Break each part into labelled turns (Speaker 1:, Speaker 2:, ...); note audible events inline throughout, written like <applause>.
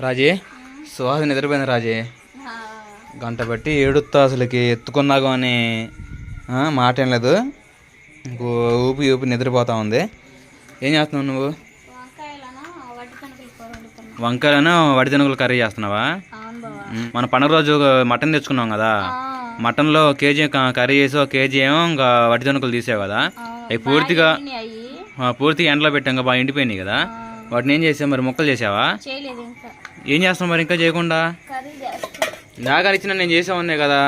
Speaker 1: రాజీ సుహాస్ నిద్రపోయింది రాజీ. గంట బట్టి ఏడుస్తా అసలుకి ఎత్తుకున్నాగా అని ఆ, మాట ఏం లేదు. ఇంకో ఊపి ఊపి నిద్రపోతా ఉంది. ఏం చేస్తున్నావు నువ్వు?
Speaker 2: వంకాయలను
Speaker 1: వంకాయలను వడిదనుగులు కర్రీ చేస్తున్నావా? మన పండుగ రోజు మటన్ తెచ్చుకున్నాం కదా. మటన్లో కేజీ కర్రీ చేసి ఒక కేజీ ఏమో ఇంకా వడిదనుకులు తీసావు కదా. అవి పూర్తిగా పూర్తిగా ఎండలో పెట్టాం కదా బాగా ఎండిపోయినాయి కదా. వాటిని ఏం చేసావు మరి? ముక్కలు చేసావా? ఏం చేస్తున్నావు మరి ఇంకా చేయకుండా? నాకు ఇచ్చిన నేను చేసామన్నాయి కదా.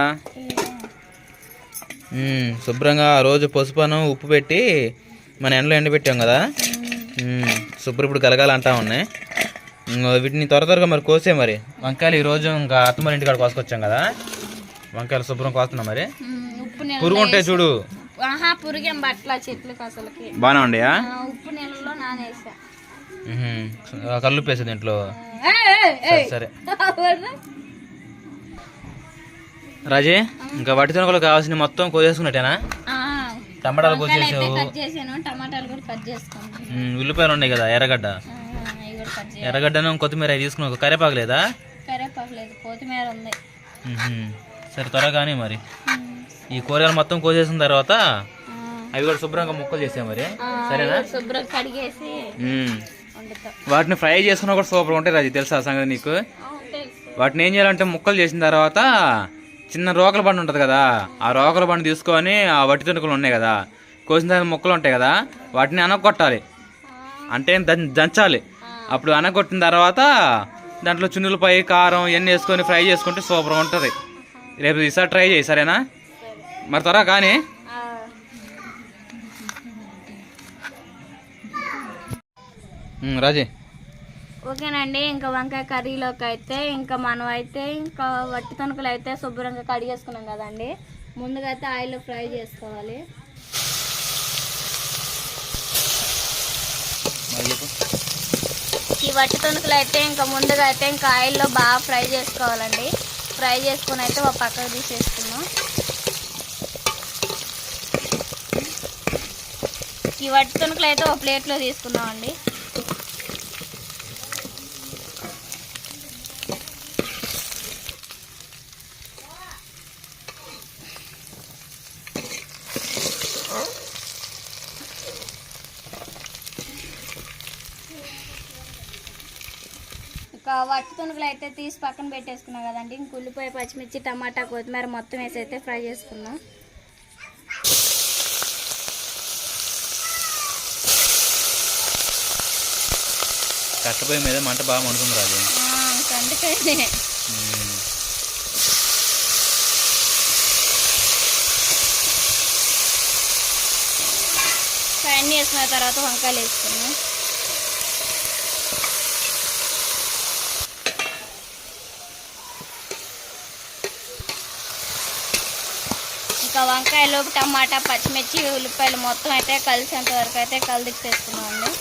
Speaker 1: శుభ్రంగా ఆ రోజు పసుపును ఉప్పు పెట్టి మన ఎండలో ఎండబెట్టాం కదా. శుభ్రం ఇప్పుడు కలగాలి అంటా ఉన్నాయి. వీటిని త్వర త్వరగా మరి కోసే మరి. వంకాయలు ఈ రోజు ఇంకా అత్తమ్మ ఇంటికాడ కోసుకొచ్చాం కదా. వంకాయలు శుభ్రం కోస్తున్నాం మరి. పురుగు ఉంటాయి చూడు. బాగానే ఉండయా?
Speaker 2: ఆ, ఉప్పు నీళ్ళలో నానేసా
Speaker 1: కళ్ళు పేసే దీంట్లో. సరే? రాజే ఇంకా వటి తొనకలు కావాల్సిన మొత్తం కోసేసుకున్నట్టేనా? టమాటాలు కోసేసావు.
Speaker 2: కూడా
Speaker 1: ఉల్లిపాయలు ఉన్నాయి కదా ఎర్రగడ్డ.
Speaker 2: కూడా
Speaker 1: ఎర్రగడ్డను కొత్తిమీర తీసుకున్నావు కరేపాకు లేదా. సరే త్వరగానే మరి. ఈ కూరగాయలు మొత్తం కోసేసిన తర్వాత అవి కూడా శుభ్రంగా ముక్కలు చేసాం మరి. సరేనా?
Speaker 2: ఇవి శుభ్రం కడిగేసి
Speaker 1: వాటిని ఫ్రై చేసుకున్నా కూడా సూపర్ ఉంటాయి రాజు తెలుసా సంగతి నీకు? వాటిని ఏం చేయాలంటే ముక్కలు చేసిన తర్వాత చిన్న రోకల బండి ఉంటుంది కదా ఆ రోకల బండి తీసుకొని ఆ వట్టి తునుకలు ఉన్నాయి కదా కోసిన తర్వాత ముక్కలు ఉంటాయి కదా వాటిని అనగొట్టాలి. అంటే దంచాలి. అప్పుడు అనగొట్టిన తర్వాత దాంట్లో చున్నులపై కారం ఇవన్నీ వేసుకొని ఫ్రై చేసుకుంటే సూపర్గా ఉంటుంది. రేపు ఈసారి ట్రై చేయి సరేనా? మరి త్వరగా కానీ రాజీ.
Speaker 2: ఓకేనండి ఇంకా వంకాయ కర్రీలోకి అయితే ఇంకా మనం అయితే ఇంకా వట్టి తణుకులు అయితే శుభ్రంగా కడిగేసుకున్నాం కదండి. ముందుగా అయితే ఆయిల్లో ఫ్రై చేసుకోవాలి. ఈ వట్టి తణుకులు అయితే ఇంకా ముందుగా అయితే ఇంకా ఆయిల్లో బాగా ఫ్రై చేసుకోవాలండి. ఫ్రై చేసుకుని అయితే ఒక పక్కకు తీసేసుకున్నాం ఈ వట్టి తణుకులు అయితే ఒక ప్లేట్లో తీసుకున్నాం వట్టి తునుకులు అయితే తీసి పక్కన పెట్టేసుకున్నాం కదండి. ఇంక ఉల్లిపాయ పచ్చిమిర్చి టమాటా కొత్తిమీర మొత్తం వేసి అయితే ఫ్రై చేసుకున్నాం.
Speaker 1: కట్టపోయి మీద మంట బాగా మండుతుంది రాజు.
Speaker 2: ఇంకా అన్నీ వేసుకున్న తర్వాత వంకాయలు వేసుకున్నాం. ఇంకా వంకాయలు టమాటా పచ్చిమిర్చి ఉల్లిపాయలు మొత్తం అయితే కలిసేంత వరకు అయితే కలిదిప్పేసుకున్నాం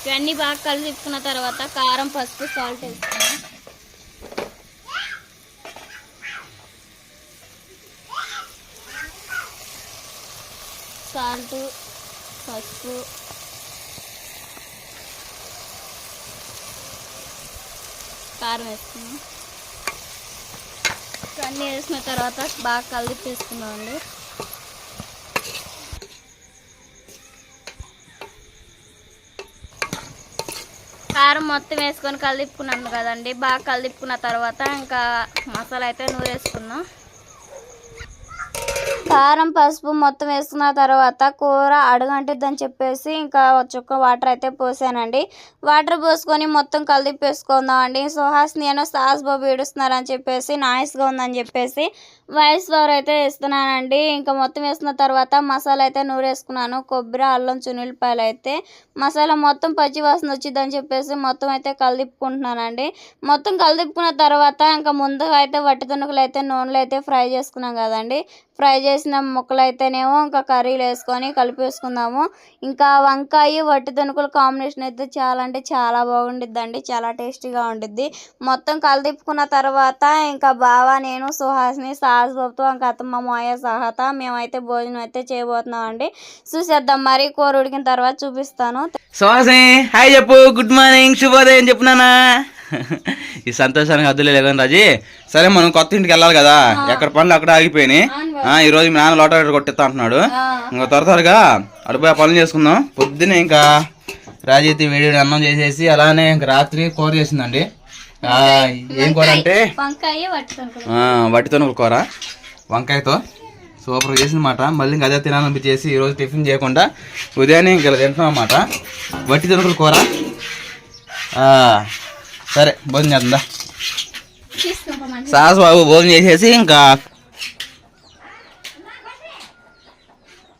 Speaker 2: ఇవన్నీ బాగా కలిదిప్పుకున్న తర్వాత కారం పసుపు సాల్ట్ వేసుకున్నాం సాల్ట్ పసుపు. కారం వేసుకున్నాం అన్నీ వేసిన తర్వాత బాగా కలిపి వేసుకున్నాం అండి కారం మొత్తం వేసుకొని కలిపుకున్నాను కదండి. బాగా కలిపుకున్న తర్వాత ఇంకా మసాలా అయితే నూరేసుకున్నాం. కారం పసుపు మొత్తం వేసుకున్న తర్వాత కూర అడుగంటిద్దని చెప్పేసి ఇంకా ఒక చుక్క వాటర్ అయితే పోసానండి. వాటర్ పోసుకొని మొత్తం కలిపేసుకుందాం అండి సుహాస్ నేను సాస్ బాబు ఏడుస్తున్నారని చెప్పేసి నాయిస్గా ఉందని చెప్పేసి వాయిస్ ఓవర్ అయితే ఇస్తున్నానండి ఇంకా మొత్తం వేసిన తర్వాత మసాలా అయితే నూరేసుకున్నాను. కొబ్బరి అల్లం చునిల్లిపాయలు అయితే మసాలా మొత్తం పచ్చి వాసన వచ్చిందని చెప్పేసి మొత్తం అయితే కలిపుకుంటున్నానండి మొత్తం కలిపుకున్న తర్వాత ఇంకా ముందుగా అయితే వట్టి తునుకులు అయితే నూనెలో అయితే ఫ్రై చేసుకున్నాం కదండి. ఫ్రై చేసిన ముక్కలు అయితేనేమో ఇంకా కర్రీలు వేసుకొని కలిపేసుకుందాము. ఇంకా వంకాయ వట్టి తణుకుల కాంబినేషన్ అయితే చాలా అంటే చాలా బాగుండిద్దండి. చాలా టేస్టీగా ఉండిద్ది. మొత్తం కలిదిప్పుకున్న తర్వాత ఇంకా బావ నేను సుహాస్ని సాహస్ బాబుతో ఇంకా అత్తమ్మ మాయ సహత మేమైతే భోజనం అయితే చేయబోతున్నాం అండి చూసేద్దాం. మరి కూర ఉడికిన తర్వాత చూపిస్తాను.
Speaker 1: సుహాస్ని హాయ్ చెప్పు. గుడ్ మార్నింగ్ శుభోదయం చెప్పునానా <laughs> ఈ సంతోషానికి అద్దులే లేదని రాజీ. సరే మనం కొత్త ఇంటికి వెళ్ళాలి కదా. ఎక్కడ పనులు అక్కడ ఆగిపోయినాయి. ఈ రోజు మీ నాన్న లోట కొట్టిస్తా అంటున్నాడు. ఇంకా త్వర త్వరగా అడిపోయి పనులు చేసుకుందాం. పొద్దునే ఇంకా రాజీతి వేడి అన్నం చేసేసి అలానే ఇంకా రాత్రి కూర చేసిందండి. ఏం కూర అంటే? వట్టితోనుకుల కూర. వంకాయతో సూపర్ చేసిందన్నమాట. మళ్ళీ ఇంకా అదే తినాలనిపించేసి ఈరోజు టిఫిన్ చేయకుండా ఉదయాన్నే ఇంకా తింటున్నాం అన్నమాట వట్టి తొనుకుల కూర. సరే భోజనం చేద్దా సాస్ బాబు భోజనం చేసేసి ఇంకా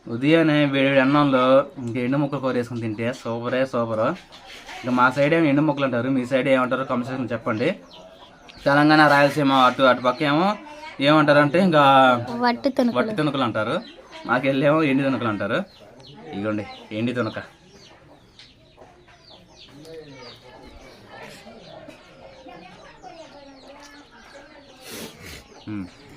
Speaker 1: ఉదయాన్నే వేడి వేడి అన్నంలో ఇంకా ఎండు ముక్కలు కూర వేసుకుని తింటే సూపరే సూపర్. ఇంకా మా సైడ్ ఏమో ఎండు ముక్కలు అంటారు మీ సైడ్ ఏమంటారు కామెంట్ చెప్పండి. తెలంగాణ రాయలసీమ అటు అటు పక్క ఏమో ఏమంటారంటే ఇంకా
Speaker 2: వట్టి
Speaker 1: తునకలు అంటారు. మాకు వెళ్ళేమో ఎండి తునకలు అంటారు. ఇగోండి ఎండి తునక Mm.